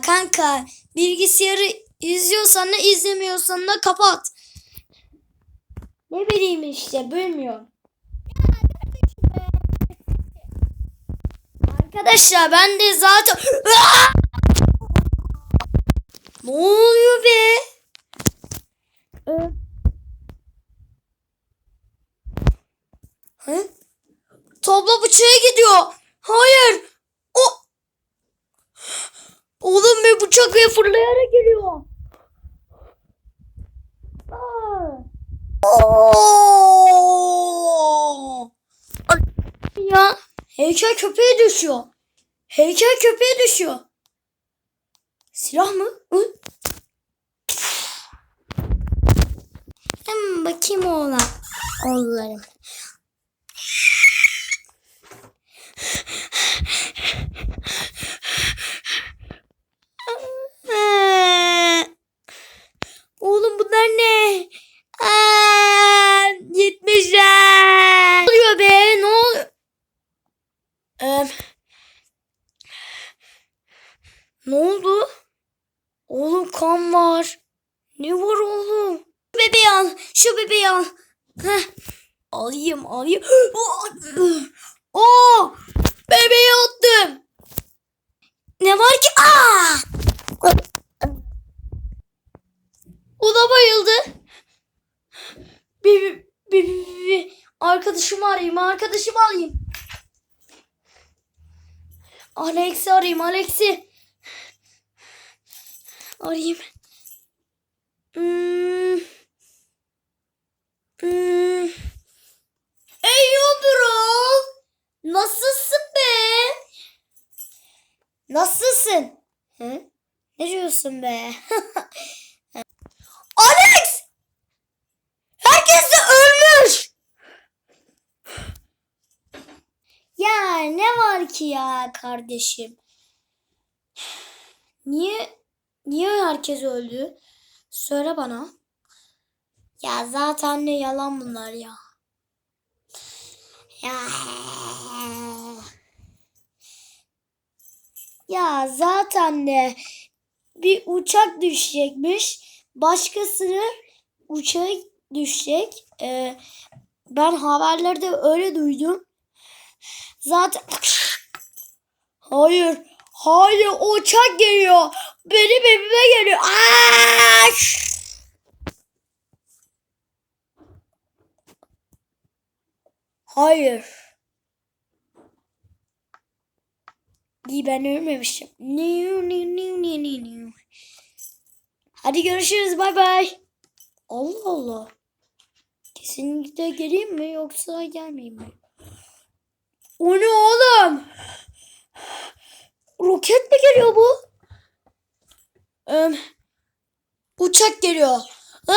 Kanka bilgisayarı izliyorsan da izlemiyorsan da kapat. Ne bileyim işte bilmiyorum. Arkadaşlar ben de zaten... ne oluyor be? Hı? Tablo bıçağa gidiyor. Hayır. Oğlum bir bıçak ve fırlayarak geliyor. Ya heykel köpeğe düşüyor. Heykel köpeğe düşüyor. Silah mı? Hı? Hemen bakayım oğlan. Oğullarım. Aa, Oğlum bunlar ne? Aa, gitmişler. Ne oluyor be? Ne oluyor? Ee, ne oldu? Oğlum kan var. Ne var oğlum? Şu bebeği al. Şu bebeği al. Heh. Alayım alayım. Oo! Bebeği attım. Ne var ki? Aa! O da bayıldı. Bir, bir, bir, bir, bir. Arkadaşımı arayayım. Arkadaşımı alayım. Alex'i arayayım. Alex'i. Arayayım. Hmm. Nasılsın be? Nasılsın? Ne diyorsun be? Alex! Herkes de ölmüş. Ya ne var ki ya kardeşim? Niye niye herkes öldü? Söyle bana. Ya zaten ne yalan bunlar ya. Ya. Ya zaten de bir uçak düşecekmiş. Başkasını uçağa düşecek. Ee, ben haberlerde öyle duydum. Zaten hayır, hayır uçak geliyor. Benim evime geliyor. Aa! Hayır. İyi ben ölmemişim. Hadi görüşürüz. Bay bay. Allah Allah. Kesinlikle geleyim mi yoksa gelmeyeyim mi? O ne oğlum? Roket mi geliyor bu? Ee, uçak geliyor. Aa!